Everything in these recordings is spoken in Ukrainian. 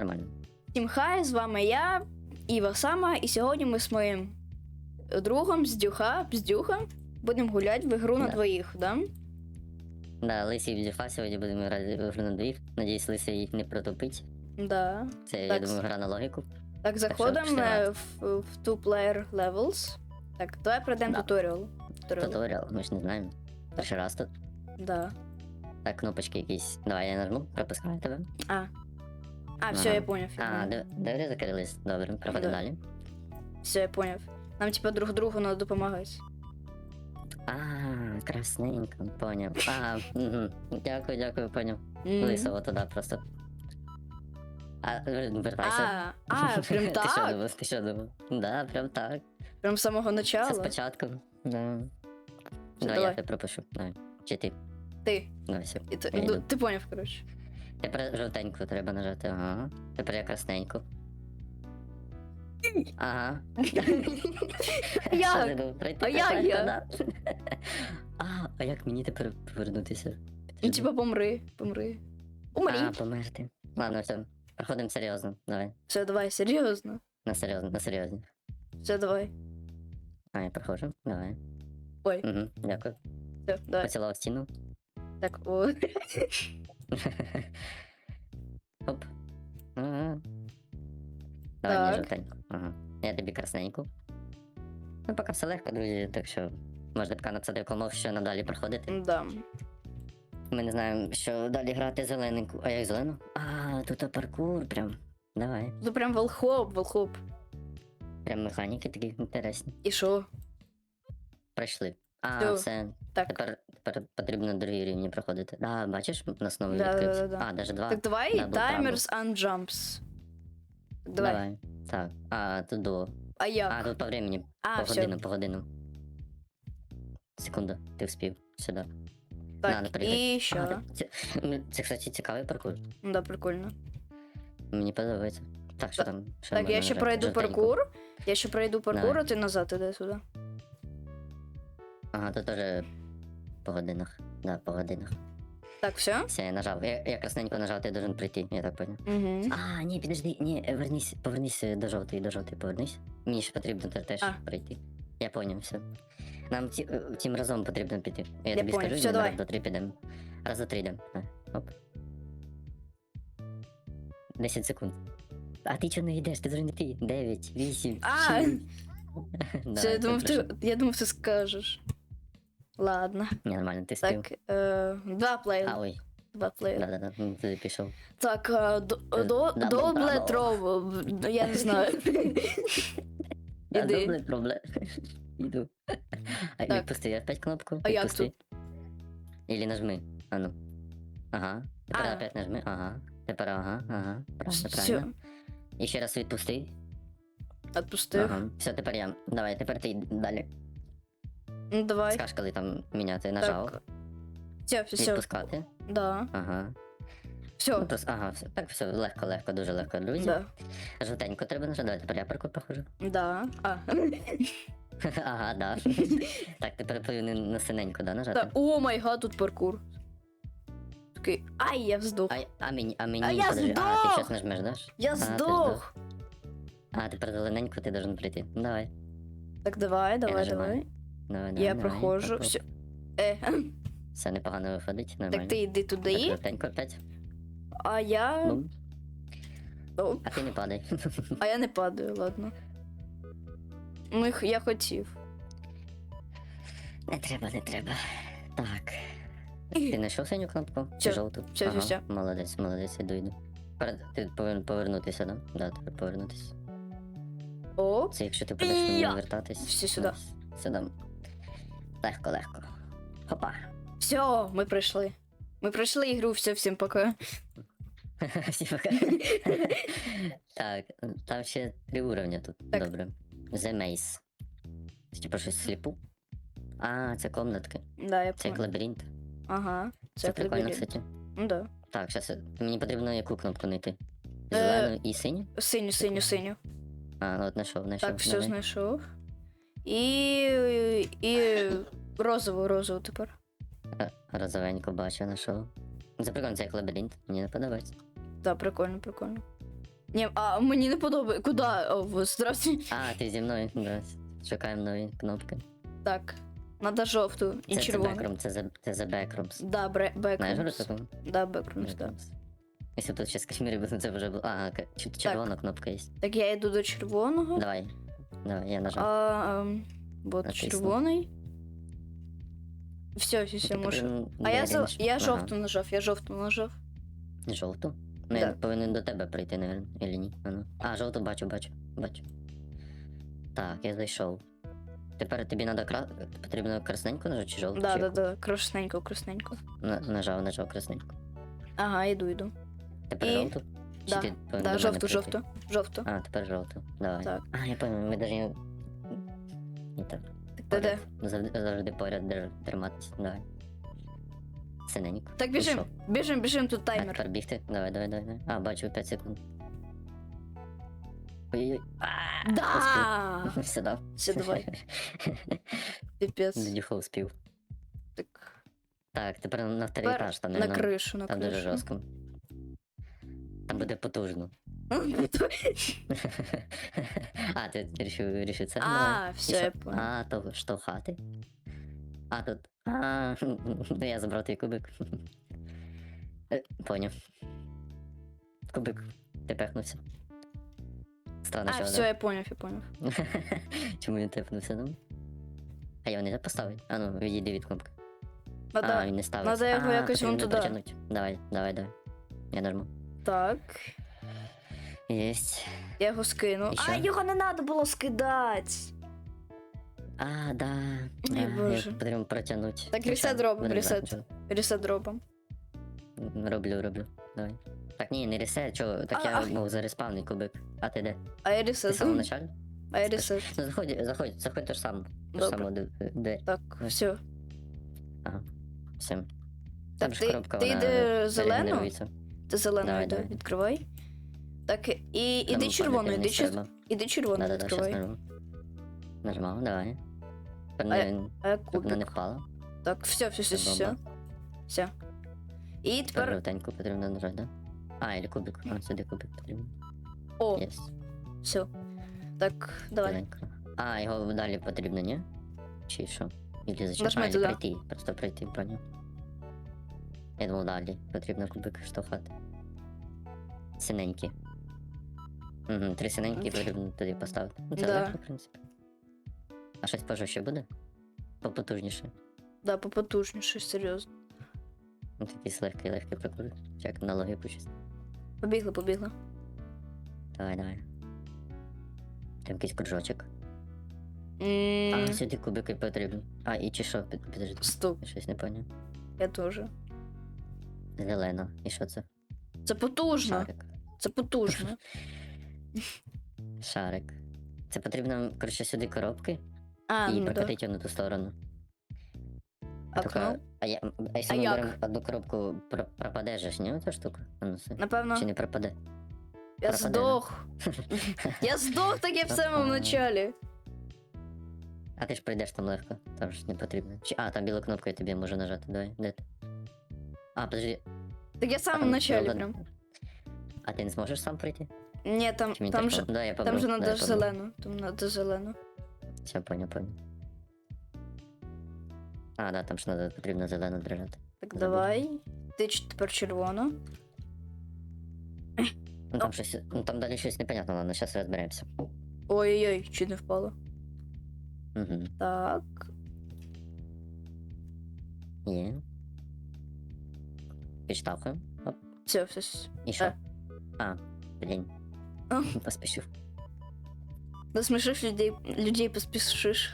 нормально. Всім хай, з вами я, Іва Сама, і сьогодні ми з моїм другом з Дюха, з Дюха, будемо гуляти в ігру на Да. двоїх, да? Да, Лисий в Дюфа сьогодні будемо грати в гру на двір. Надіюсь, Лисий їх не протупить. Да. Це, я Так. думаю, гра на логіку. Так, заходимо е, в, в two-player levels. Так, давай пройдемо Да. туторіал. Туторіал. Туторіал, ми ж не знаємо. Перший раз тут. Да. Так, кнопочки якісь. Давай я нажму, пропускаю тебе. А. А, все, я поняв. А, двері закрились. Добре, проходимо Да. далі. Все, я поняв. Нам, типа, друг другу треба допомагати. А, красненько, поняв. А, угу. Дякую, дякую, поняв. М. Лисого туди просто. А, вер- вертайся. А, а, прям Ти що так? думав? Ти що думав? Да, прям так. Прям з самого Це начала. спочатку. Да. Все, Давай, давай. я тебе пропишу. Давай. Чи ти? Ти. Давай, все. І ти, Я йду. ти поняв, коротше. Тепер жовтеньку треба нажати, ага. Тепер я красненьку. Ага. Як? А як я? А, а як мені тепер повернутися? Ну, типа, помри, помри. Умри. А, померти. Ладно, все. Проходимо серйозно. Давай. Все, давай, серйозно. На серйозно, на серйозні. Все, давай. А, я проходжу. Давай. Ой, Угу, дякую. все, давай. Поцілував стіну. Так, о. Оп. Ага. Давай мені жовтеньку. Ага. Я тобі красненьку. Ну, поки все легко, друзі, так що можна поки написати комов, що надалі проходити. Да. Ми не знаємо, що далі грати зелененьку. А як зелену? А, тут паркур прям. Давай. Ну прям волхоп, волхоп. Прям механіки такі інтересні. І що? Пройшли. А, Всьо. все. Так. Тепер потрібно другі рівні проходити. Да, бачиш, у нас новий Да, відкрився. да, да, да. А, навіть два. Так давай да, був timers and jumps. Давай. Давай. Так. А, тут до. А як? А, тут по времени. А, по все. годину, по годину. Секунда, ти вспів. Сюди. Так, Надо і що? це, це, це, кстати, цікавий паркур. Ну Да, прикольно. Мені подобається. Так, що там? Що Так, я ще нажати? пройду Жовтеньку. паркур. Я ще пройду паркур, Давай. а ти назад іди сюди. Ага, тут теж по годинах. Да, по годинах. Так, все? Все, я нажав. Я, я красненько нажав, ти должен прийти, я так понял. Угу. А, ні, підожди, ні, е, вернись, повернись е, до жовтої, до жовтої повернись. Мені ж потрібно те- теж А. прийти. Я поняв, все. Нам ті, е, тим разом потрібно піти. Я, Я тобі поняв. скажу, Всьо, ми давай. раз до три підемо. Раз до три йдемо. Оп. 10 секунд. А ти чого не йдеш? Ти должен йти. 9, 8, А, 6. Все, я думав, ти, я думав, ти скажеш. Ладно. Ні, нормально, ти спів. Так, е, два плеєри. А, ой, Два плеєри. да-да-да, ну, ти пішов. Так, е, до, Е, до, да, добле трово. Я не знаю. Да, Іди. добре, проблем. Іду. А Так. відпусти, я опять кнопку. А як відпусти. Или нажми. А ну. Ага. Тепер А. опять нажми. Ага. Тепер ага, ага. Правильно, Все, правильно. І ще раз відпусти. відпустив. Ага. Все, тепер я. Давай, тепер ти далі. Ну, давай. Скаж, коли там міняти нажав. Так. Все, все, все. Відпускати. Да. Ага. Ну, Все. просто, ага, все. Так, все, легко, легко, дуже легко, друзі. Да. Жовтенько треба нажати. Давай, тепер я паркур проходжу. Да. А. ага, да. так, тепер повинен на синенько, да, нажати? Та, о май гад, тут паркур. Такий. Ай, я здох. А, а мені, а мені, А я подожди, а, здох! ти щас нажмеш, да? Я А, ти здох. А, тепер зелененько ти должен прийти. Ну, Давай. Так, давай, давай, нажимаю. давай. Давай, давай, Я давай. проходжу. Оп, оп. Все. Е, Все непогано виходить, нормально. так ти йди Так, туди, жовтенько опять. а я. Бум. Оп, А ти не падай. А я не падаю, ладно. Ну, їх- я хотів. не треба, не треба. Так. Ти знайшов синю кнопку? Чи Всё, жовту? всё, ага. всё. Молодець, молодець, іду, іду. Тепер Ти повинен повернутися, да? Да, тепер повернутися. О, Це якщо ти будеш мені Я. вертатись. Всі сюди. Ось, Сюди. Легко, легко. Хопа. все, ми пройшли. Ми пройшли ігру, все, всім пока. Всі пока. так, там ще три уровня тут. Так. Добре. The Maze. Це типу щось сліпу. А, це комнатки. Да, я Це як понял. лабіринт. Ага, Це, це прикольно, лабіринт. кстати. Ну да. Так, зараз мені потрібно яку кнопку знайти? Е, Зелену і синю? Синю, синю, синю. А, ну от знайшов, знайшов. Так, все давай. знайшов. І. І. Розову, розову тепер. Е, Розовенько бачу, знайшов. Це прикольно, це як лабіринт. Мені не подобається. Да, прикольно, прикольно. Ні, а мені не подобається. Куди? О, в-. А, ти зі мною. Здрасте. Шукаємо нові кнопки. Так. Надо жовту і Це, це червону. бекрум, це за, це за бекрумс. Да, бре, Знаєш, бекрумс. Да, бекрумс, да. Бекрумс. Якщо тут ще з Кашмірі буде, це вже було. А, ка- ч- червона кнопка є. Так я йду до червоного. Давай. Давай, я нажав. А, ем, от Натисни. червоний. Все, все, все, Тепер, можу. м, А я, де за... річ? я Ага. жовту нажав, я жовту нажав. Жовту? Ну, Да. я повинен до тебе прийти, наверное, или ні? А, ну. а жовту бачу, бачу, бачу. Так, я зайшов. Тепер тобі надо кра... потрібно красненьку нажати чи жовту? Да, чи да, яку? да, красненько, красненько. На- нажав, нажав красненьку. Ага, йду, йду. Тепер І- жовту? Чи Да, ти повинен Да, жовту, жовту, жовту. А, тепер жовту. Давай. Так. А, я пам'ятаю, ми даже не так. Та де? Завжди, завжди поряд дер- триматися. Давай. Синенько. Так, біжим, що? біжим, біжим, тут А, таймер. тепер бігти. Давай, давай, давай. давай. А, бачу 5 секунд. Ой-ой-ой. А, Да! Все, дав. Все, давай, піпець. Дюхо успів. Так, Так, тепер на вторий Тепер етаж, там, на наверно, кришу, на там дуже кришу. жорстко. Там буде потужно. а, ти вирішив, вирішив це? А, все, я понял. А, то штовхати? А, тут. А, ну я забрав твій кубик. Е, Поняв. Кубик. Ти пехнувся. Странно, А, що все, я понял, я понял. Чому він тепнувся, ну? А його не так поставить? А ну, відійди від кнопки. А, він не ставиться. надо його а, якось вон туди. Давай, давай, давай. Я нажму. Так, Єсть. я його скину. І А, його не треба було скидати. А, да. Ой, да, Боже. його потрібно протягнути. Так, Ну, ресет що, робимо, ресет. брати, Ресет робом. що? Роблю, роблю. Давай. Так ні, не ресет, чого? Так А, я а. мов зареспавний кубик. А ти де? А я Ти ресет. в самому началі? А я ресет. Ну заходь, заходь, заходь то ж сам. Ж Добре. само де- де. Так, все. Все. Так, Там ж ти, коробка, ти вона йди зелену, регенерується. Ти Давай, йди, відкривай. Так, і Там іди червону, іди, керівник чер... іди червону відкривай. нажму. Давай. А я щоб не кубик. впала. Так, все, все, все, все. Все. І Тепер жовтеньку потрібно нажати, да? А, или кубик. А, сюди кубик потрібно. О, все. Так, давай. А, його далі потрібно, ні? Чи що? Или зачем? А, или пройти. Просто пройти, понял. Я думав, далі. Потрібно кубик штовхати. Синенькі. Угу, три синенькі потрібно туди поставити. Ну, це Да. легко, в принципі. А щось пожорстче буде? Попотужніше. Да, попотужніше, серйозно. Ну, такий легкий, легкий прикольний. Як на логіку чисто. Побігли, побігли. Давай, давай. Там якийсь кружочок. А, сюди кубики потрібні. А, і чи що? Під- Підожди. Стоп, щось не поняв. я теж. Зелена. І що це? Це потужно. Шарик. Це потужно. Шарик. Це потрібно, коротше, сюди коробки А, і ну прокатити на ту сторону. Окно. а, я, а якщо А ми як? беремо одну коробку, про, пропаде же ж, ні, ця штука? Ну. Напевно, Чи не пропаде? я пропаде, здох. Я здох таке в самому началі. А ти ж прийдеш там легко, там ж не потрібно. Чи, а, там білу кнопку я тобі можу нажати, давай, де ти? А, подожди. Так я в а самому там началі зелена- прям. А ти не зможеш сам пройти? Ні, там, Чи мені там теж же, пом- да, я там побрав, же да, надо я ж побрав. зелену. Там надо зелену. Все, понял, понял. А, да, там ж надо, потрібно зелену держати. Так, Забув. давай. Ти ч- тепер червону. Ну там щось, ну там далі щось непонятно, ладно, зараз розберемося. Ой-ой-ой, чуть не впало. Угу. Так. Є. Підштовхуємо. Оп. Все, все. все. І що? Е. А, блін. А. Насмішиш людей, людей поспішиш.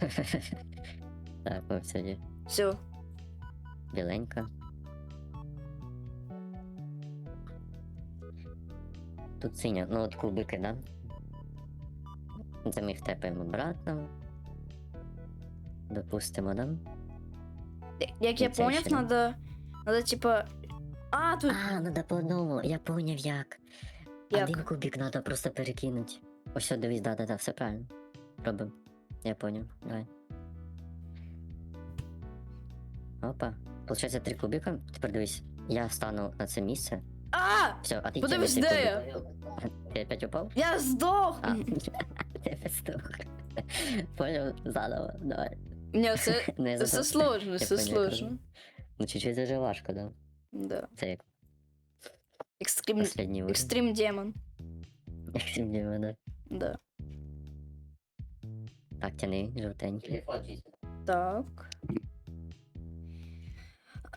так, ось все. Біленька. Тут синя, ну от кубики, да? Це ми їх тепаємо обратно. Допустимо, да? Як я поняв, ще Надо, типа. А, тут. А, надо по одному, я поняв як. Як? Один кубик надо просто перекинути. Ось дивись, да, да, да, все правильно. Робимо. Я поняв, давай. Опа. Получається три кубика. Тепер дивись, я стану на це місце. А! Все, а ти Подивись, де я? Ти опять упав? Я здох! А, ти пестух. Понял, заново, давай. Ні, це, це сложно, це сложно. Ну, чуть-чуть даже важко, да. Да. Це як Екстрім, последній уровень. екстрім демон. Да. Да. Так, тяни, жовтенький. Так.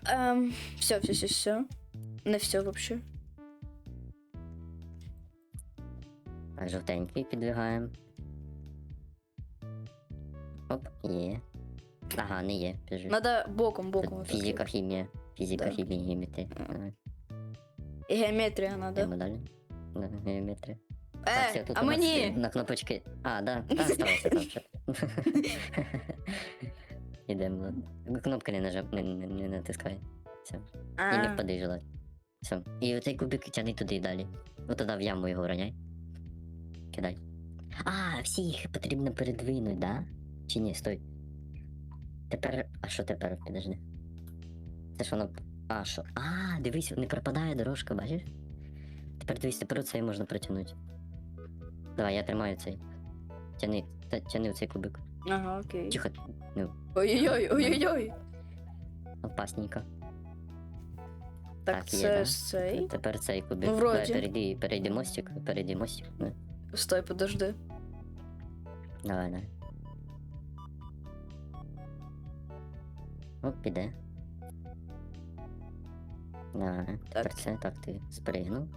Ем, все, все, все, все. Не все вообще. Так, жовтенький підвигаємо. Оп, є. Ага, не є. Біжи. Надо боком, боком. Фізика, хімія. Фізика, Да. хімія, геометрія. Давай, І геометрія надо. Йдемо далі. Да, геометрія. Так, все, Е, тут а у нас мені? На кнопочки. А, да, та стався там. що. Ідемо, ладно. Кнопки не нажав, не, не, не натискай. Все. І не А, впади желать. Все. І оцей кубик тяни туди і далі. Ну туди в яму його роняй. Кидай. А, всіх потрібно передвинути, да? Чи ні, стой. Тепер. А що тепер? Підожди. Це ж воно. А, що? А, дивись, не пропадає дорожка, бачиш? Тепер дивись, тепер оцей можна протягнути. Давай, я тримаю цей. Тяни, та- тяни оцей кубик. Ага, окей. Тихо, ну, Ой-ой-ой, ой-ой-ой. опасненько. Так, Так, є, це да? ж цей. Тепер цей кубик. Ну, Давай, вроді. перейди, перейди мостик, перейди мостик. Ну, Стой, подожди. давай, давай. Оп, піде. Давай, тепер це, так, ти спригнув.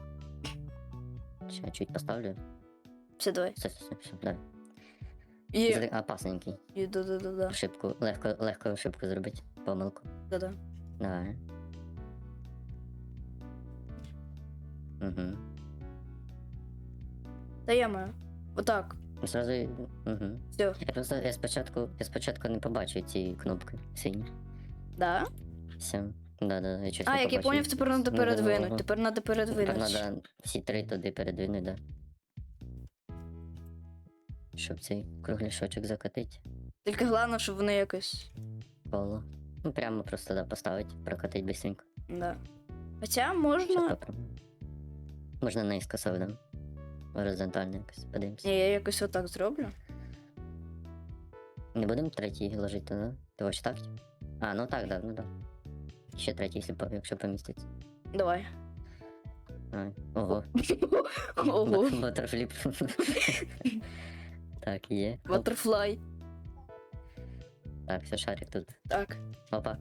Ще чуть поставлю. Все, давай. Все, все, все, все, давай. Є. Зри- Опасненький. Є, да-да-да-да. Ошибку, легко, легко ошибку зробити. Помилку. Да-да. Давай. Угу. Та я маю. Отак. Зразу. Угу. Все. Я просто я спочатку, я спочатку не побачив ці кнопки сині. Да? Все. Да, да, я щось А, як я побачив. поняв, тепер треба Ну, передвинути. ну, Тепер треба Тепер передвинути. треба всі три туди передвинути, да. Щоб цей кругляшочок закатити. Тільки головне, щоб вони якось. Коло. Ну, прямо просто да, поставити, прокатити быстренько. Да. Хоча Щас можна. попробуємо. Можна наискосов, да? Горизонтально якось, подивимося. Ні, я якось отак зроблю. Не будемо третій ложити, да? Ти хочеш так? А, ну так, да, ну да. Ще третій, якщо, якщо поміститься. Давай. Ого. Ого. Батерфліп. так, є. Батерфлай. Так, все, шарик тут. Так. Опа.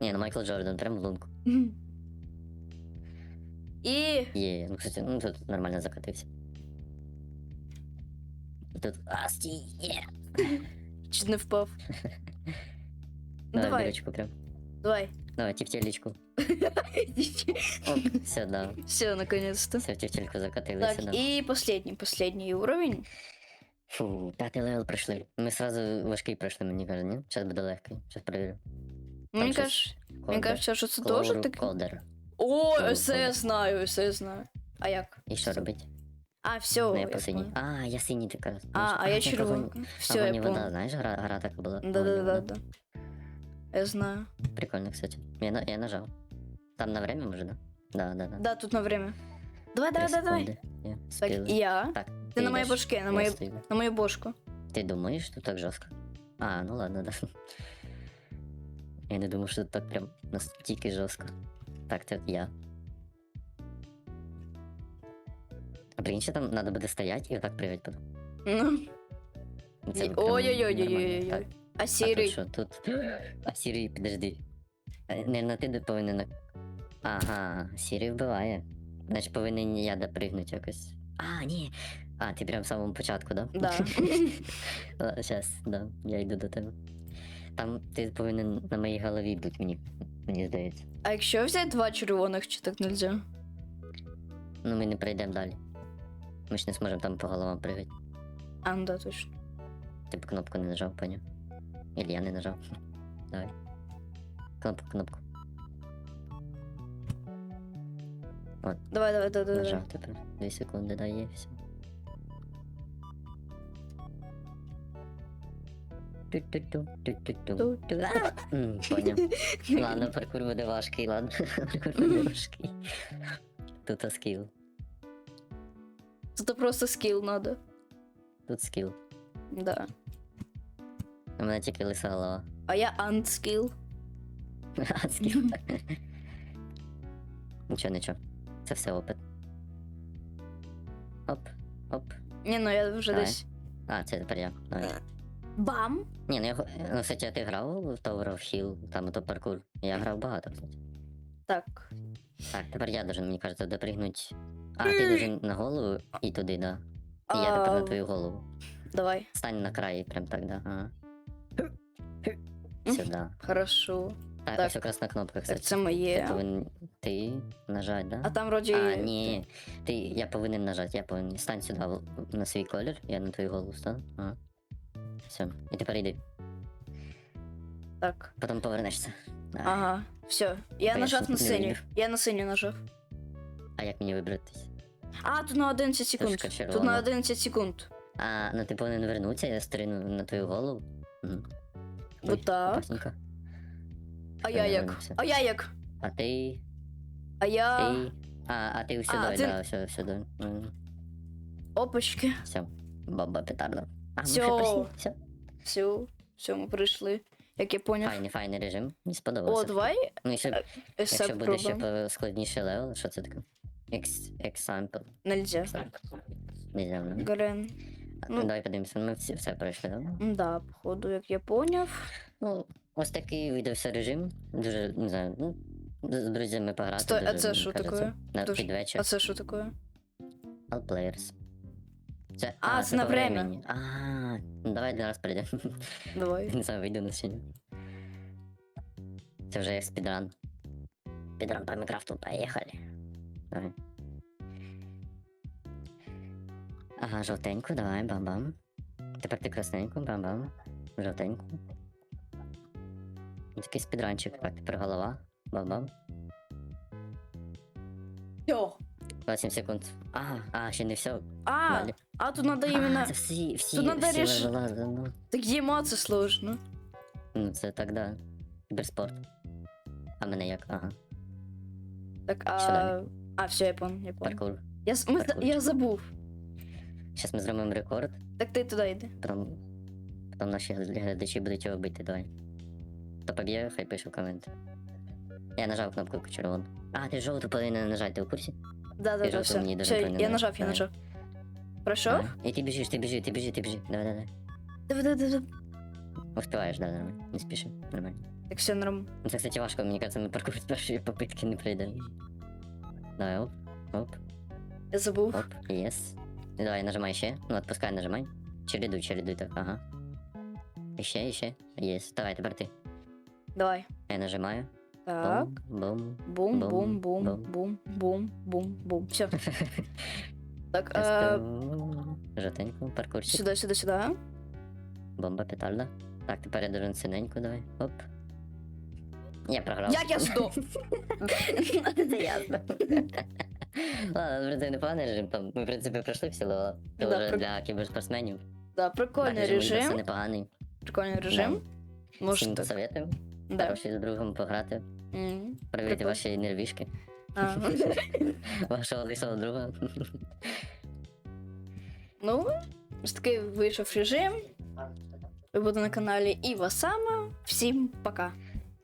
Ні, ну Майкл Джордан, прям в лунку. І. Є, ну, кстати, ну тут нормально закатився. Тут. А, стій, є. Чуть не впав. Давай, Давай. дырочку прям. Давай. Давай, тефтелечку. Оп, все, да. Все, наконец-то. Все тефтельку закатилися, Так, да. і последній, последній уровень. Фу, п'ятий левел пройшли. Ми сразу важкий пройшли, мені кажуть, ні? Зараз буде легкий. Мені щось кажеш, мені Колдер. кажеться, що це теж Клоуру. Колдер. О, Колдер. це я знаю, це я знаю. А як? І що робить? А, все. Ну, я по синій. А, я синій така. А, а я це червоний. Все, я вода, знаєш, гра, гра така була. Да, Я знаю. Прикольно, кстати. Я, на- я нажав. Там на время може, да? Да, да, да. Да, тут на время. Давай, Три давай, давай, давай. секунди. Є, Так, спіли. і я. Так, Ти на моїй йдеш, башке, на я мою, стою. на мою бошку. Ти думаєш, що так жорстко? А, ну ладно, да. Я не думав, що так прям настільки жорстко. Так, це я. А прикинь, що там треба буде стояти і отак пригати потім. Ну. Це І- прям нормально. Ой-ой-ой-ой-ой-ой. А А тут що, тут? А сірий, підожди. Е, Не на ти повинен. Ага, сірий вбиває. Значить повинен я допригнути якось. А, ні. А, ти прям в самому початку, да? Да. Зараз, да, я йду до тебе. Там ти повинен на моїй голові бути, мені, мені здається. А якщо взяти два червоних, чи так нельзя? Ну ми не пройдемо далі. Ми ж не зможемо там по головам пригати. А, ну да, точно. Ти б кнопку не нажав, поняв? Ілі я не нажав. Давай. Кнопку, кнопку. Давай, давай, давай, давай. Нажав тепер. Дві секунди дає все. Ту-ту-ту, ту-ту-ту. Ту-ту. А! М, Поняв. Ладно, паркур буде важкий, ладно. Паркур буде важкий. Тут скіл. Тут просто скіл надо. Тут скіл. Да. У мене тільки лиса голова. А я антскіл. А, скіл. Нічого, нічого. Це все опит. Оп, оп. Ні, ну я вже Давай. десь. А, це тепер я. Давай. Бам! Ні, ну я ну, кстати, а ти грав в Tower of Hill, там ото паркур. Я грав багато, кстати. Так. Так, тепер я должен, мені кажется, допригнуть. А, ти должен на голову і туди, да. І я тепер А, на твою голову. Давай. Стань на краї, прям так, да. Ага. Сюди. Хорошо. Так, Так. ось якраз на кнопках, Так, кстати. це Я моє. повинен ти нажать, да? А там вроді. А, ні. Ти, я повинен нажати, я повинен. Стань сюди в- на свій колір, я на твою голову стану. Ага. Все. І тепер йди. Так. Потім повернешся. Давай. Ага. Все. Я Та я нажав щось на не синю. вибір. Я на синю нажав. А як мені вибратись? А, тут на 11 секунд. Точка Тут на 11 секунд. А, ну ти повинен вернутися, я стрину на твою голову. Вот так. Опасненько. А я як? А я як? А ти. А я. Ти. А, а ти сюди, А, ти- да, все, сюди. Опачки. Все. Баба петарда. А, ми Всьо. ще. Все. Все. Все, ми прийшли. Як я поняв. Файний, файний режим. Мені сподобався. О, давай Ну, ще, Есе якщо буде ще складніше левел, що це таке? Екс, example. Нельзя. Так. Не ну. Грен. Ну. Давай подивимося, ми всі все пройшли, да? Да, походу, як я поняв. Ну, ось такий видався режим. Дуже, не знаю, ну, з друзями пограти. Стой, а дуже, це мені що кажеться, таке? На Дуже- під вечір. А це що таке? All players. Це, А, це на по время. времени. А, ну давай один раз прийдемо. Давай. Не знаю, вийду на сцені. Це вже як спідран. Спідран по Майнкрафту, поїхали. Давай. Ага, жовтеньку, давай, бам-бам. Тепер ти красненьку, бам-бам. Жовтеньку. Такий спідранчик. Так, тепер голова. Бам-бам. Все. 27 секунд. А, а, ще не все. А, Далі. а тут надо А, именно... це всі, всі, Тут надо всі реш- левела, ну. Так ема це сложно. Ну, це так, да. Кіберспорт. А мене як? Ага. Так, а... далі? А, все, я понял, я понял. Паркур. Я, ми, Паркур. я забув. Зараз ми зробимо рекорд, Так ти туди йди. потім, потім наші глядачі будуть його бити, давай. Хто поб'є, хай пише в комент. Я нажав кнопку червону. А, ти жовту повинен нажати, ти у курсі? Да, да, да, все. мені дуже все я нажав, я нажав. Пройшов? Давай. І ти біжиш, ти біжи, ти біжи, ти біжи. Давай, давай, давай. Давай, давай. Успіваєш, да, нормально. Не спіши, нормально. Так все норм. Ну, Це, кстати, важко, мені кажется, ми паркур з першої попитки не пройдемо. Давай, оп, оп. Я забув. Оп, єс. І давай, нажимай ще. Ну, отпускай, нажимай. Чередуй, чередуй так, ага. І ще, і. Єс. Давай, тепер ти. Давай. Я нажимаю. Так. Бум, Бум, бум. бум, бум, бум. бум, бум. Все. Так, е, Тесту. Жовтеньку, паркурчик. сюди, сюди, сюди. Бомба, петарда. Так, тепер я должен синеньку, давай. Оп. Я програв. Як я здох? Це ясно. Ладно, в принципі, непоганий режим. Там, ми, в принципі, пройшли всі левела. Це Да, вже при- для кіберспортсменів. Да, Так, прикольний режим Windows режим. непоганий. Прикольний режим. Всім Можете. посоветуємо. Да. Хороші з другом пограти. М. Проявити Прикольно. ваші нервішки. А. Вашого лисого друга. Ну, ось такий вийшов режим. Ви будете на каналі Іва Сама. Всім пока.